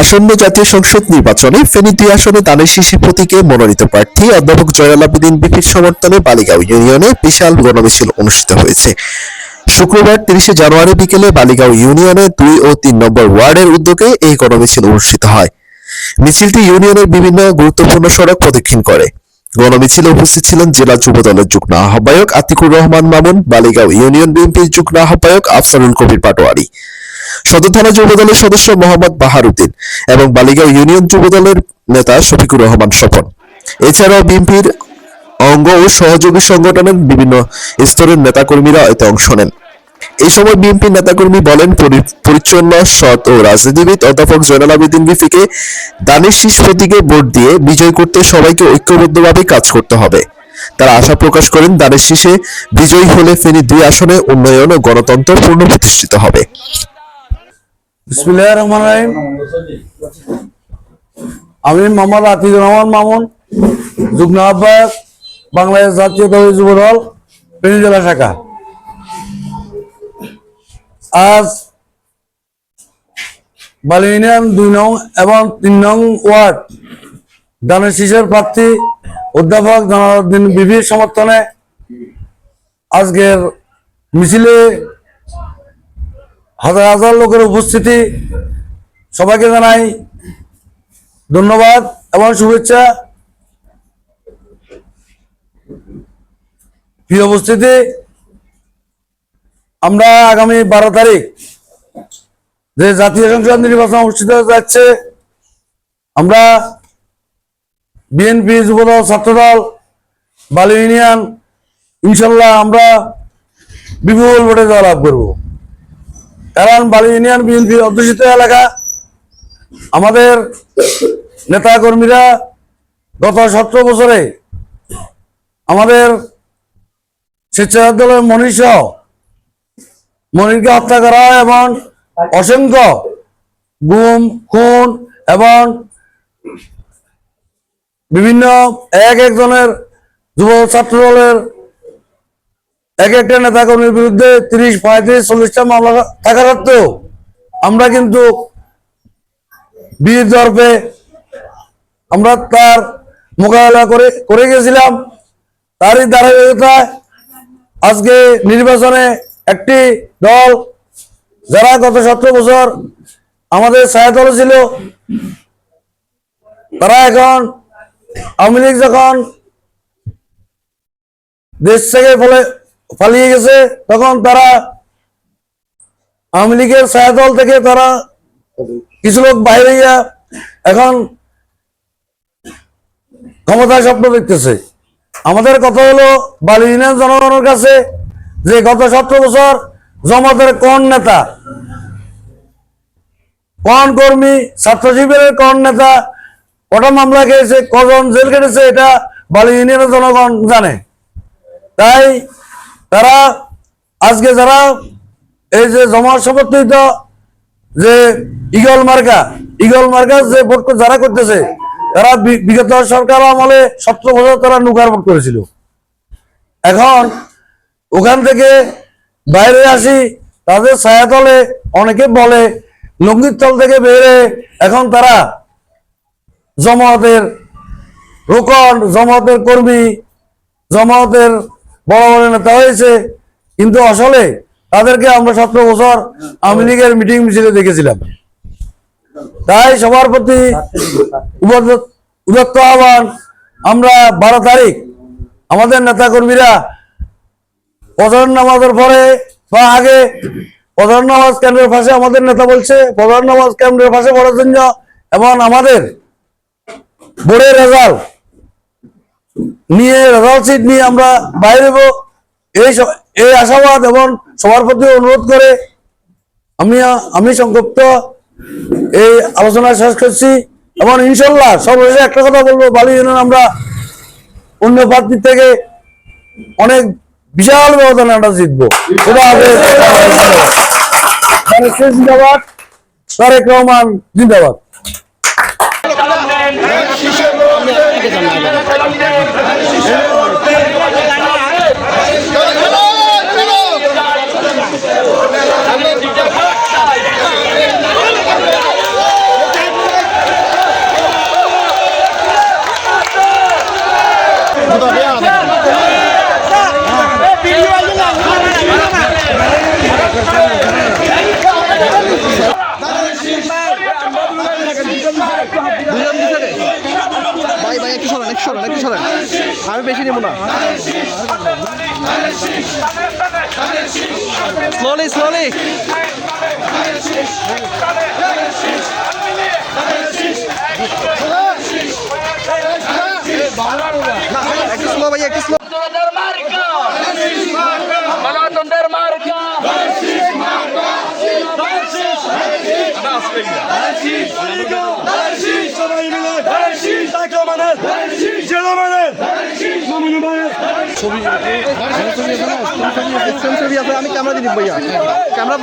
আসন্ন জাতীয় সংসদ নির্বাচনে ফেনী দুই আসনে দানের শীষে প্রতীকে মনোনীত প্রার্থী অধ্যাপক জয়নাল আবেদিন বিপির সমর্থনে বালিগাঁও ইউনিয়নে বিশাল গণমিছিল অনুষ্ঠিত হয়েছে। শুক্রবার তিরিশে জানুয়ারি বিকেলে বালিগাঁও ইউনিয়নে দুই ও তিন নম্বর ওয়ার্ডের উদ্যোগে এই গণমিছিল অনুষ্ঠিত হয়। মিছিলটি ইউনিয়নের বিভিন্ন গুরুত্বপূর্ণ সড়ক প্রদক্ষিণ করে। গণমিছিলে উপস্থিত ছিলেন জেলা যুব দলের যুগ্ম আহ্বায়ক আতিকুর রহমান মামুন বালিগাঁও ইউনিয়ন বিএনপির যুগ্ম আহ্বায়ক আফসারুল কবির পাটোয়ারি। সদর থানা যুব দলের সদস্য মোহাম্মদ বাহারুদ্দিন এবং বালিগাঁও ইউনিয়ন যুব দলের নেতা শফিকুর রহমান স্বপন। এছাড়াও বিএনপির অঙ্গ ও সহযোগী সংগঠনের বিভিন্ন স্তরের নেতাকর্মীরা এতে অংশ নেন। এই সময় বিএনপি নেতাকর্মী বলেন, পরি- পরিচ্ছন্ন, সৎ ও রাজনীতিবিদ অধ্যাপক জয়নাল আবেদিন বিফিকে দানের শীষ প্রতীকে ভোট দিয়ে বিজয় করতে সবাইকে ঐক্যবদ্ধভাবে কাজ করতে হবে। তারা আশা প্রকাশ করেন, দানের শীষে বিজয়ী হলে ফেনী দুই আসনে উন্নয়ন ও গণতন্ত্র পূর্ণ প্রতিষ্ঠিত হবে। আমি মোহাম্মদ আতিকুর রহমান মামুন, যুগ্ম আহ্বায়ক, বাংলাদেশ জাতীয়তাবাদী যুব দল, ফেনী জেলা শাখা। আজ বালি ইউনিয়ন দুই নং এবং তিন নং ওয়ার্ড দানের শীষের প্রার্থী অধ্যাপক জালালউদ্দিন বিবির সমর্থনে আজকের মিছিলে হাজার হাজার লোকের উপস্থিতি সবাইকে জানাই ধন্যবাদ এবং শুভেচ্ছা। প্রিয় উপস্থিতি, আমরা আগামী বারো তারিখ যে জাতীয় সংসদ নির্বাচন অনুষ্ঠিত যাচ্ছে, আমরা বিএনপি যুবদল, ছাত্রদল, বালি ইউনিয়ন, ইনশাল্লাহ আমরা বিপুল ভোটে জয়লাভ করব। কারণ বালি ইউনিয়ন বিএনপি অধ্যুষিত এলাকা। আমাদের নেতা কর্মীরা গত সতেরো বছরে আমাদের স্বেচ্ছাসেবক দলের মনীষ মনিরকে হত্যা করা এবং অসংখ্য গুম, খুন এবং বিভিন্ন এক একজনের যুব ছাত্র দলের এক একটা নেতা কর্মীর বিরুদ্ধে তিরিশ, পঁয়ত্রিশ, চল্লিশটা মামলা থাকা সত্ত্বেও আমরা কিন্তু বীর দর্পে আমরা তার মোকাবেলা করে করে গেছিলাম। তারই ধারাবাহিকতায় আজকে নির্বাচনে একটি দল যারা গত সতেরো বছর আমাদের ছায়াতলে ছিল, তারা এখন আওয়ামী লীগ যখন দেশ থেকে ফলে পালিয়ে গেছে, তখন তারা আওয়ামী লীগের ছায়াদল থেকে তারা কিছু লোক বাইরে গিয়া এখন ক্ষমতায় স্বপ্ন দেখতেছে। আমাদের কথা হলো, বালি ইউনিয়ন জনগণের কাছে যে গত সতেরো বছর জমাতের কোন নেতা, কোন কর্মী ছাত্র শিবিরের কোন নেতা, কটা মামলা খেয়েছে, কজন জেল কেটেছে এটা বালি ইউনিয়নের জনগণ জানে। তাই তারা আজকে যারা এই যে জমা সমর্থিত যে ইগল মার্কা ইগল মার্কা যে ভোট যারা করতেছে, তারা বিগত সরকার আমলে সতেরো বছর তারা নুকার ভোট করেছিল। এখন ওখান থেকে বাইরে আসি, তাদের ছায়াতলে অনেকে বলে লঙ্গির তল থেকে বেরে এখন তারা জমাতের রোকন, জমাতের কর্মী, জমাতের বড় বড় নেতা হয়েছে। কিন্তু আসলে তাদেরকে আমরা সতেরো বছর আওয়ামী লীগের মিটিং মিছিলে দেখেছিলাম। তাই সবার প্রতি উদত্ত আহ্বান, আমরা বারো তারিখ আমাদের নেতা কর্মীরা প্রধান নামাজের পরে বা আগে প্রধান নামাজ কেন্দ্রের পাশে আমাদের নেতা বলছে প্রধান নামাজ কেন্দ্রের পাশে জন্য এবং আমাদের বোর্ডের রেজাল্ট নিয়ে রেজাল্ট সিট নিয়ে আমরা বাইরে এই এই আশাবাদ এবং সবার প্রতি অনুরোধ করে আমি আমি সংক্ষিপ্ত এই আলোচনা শেষ করছি এবং ইনশাল্লাহ সর্বশেষে একটা কথা বলব, বালি ইউনিয়ন আমরা অন্য প্রার্থীর থেকে অনেক বিশাল ব্যবধানে আমরা জিতবো। হবে তারেক জিন্দাবাদ। দুজন দিছে একটু সরান একটু সরান একটু সরান। আমি বেশি নেব না। Slowly slowly Let's go! মার্কা ছবি আছে আমি ক্যামেরা দিয়ে ভাইয়া ক্যামেরা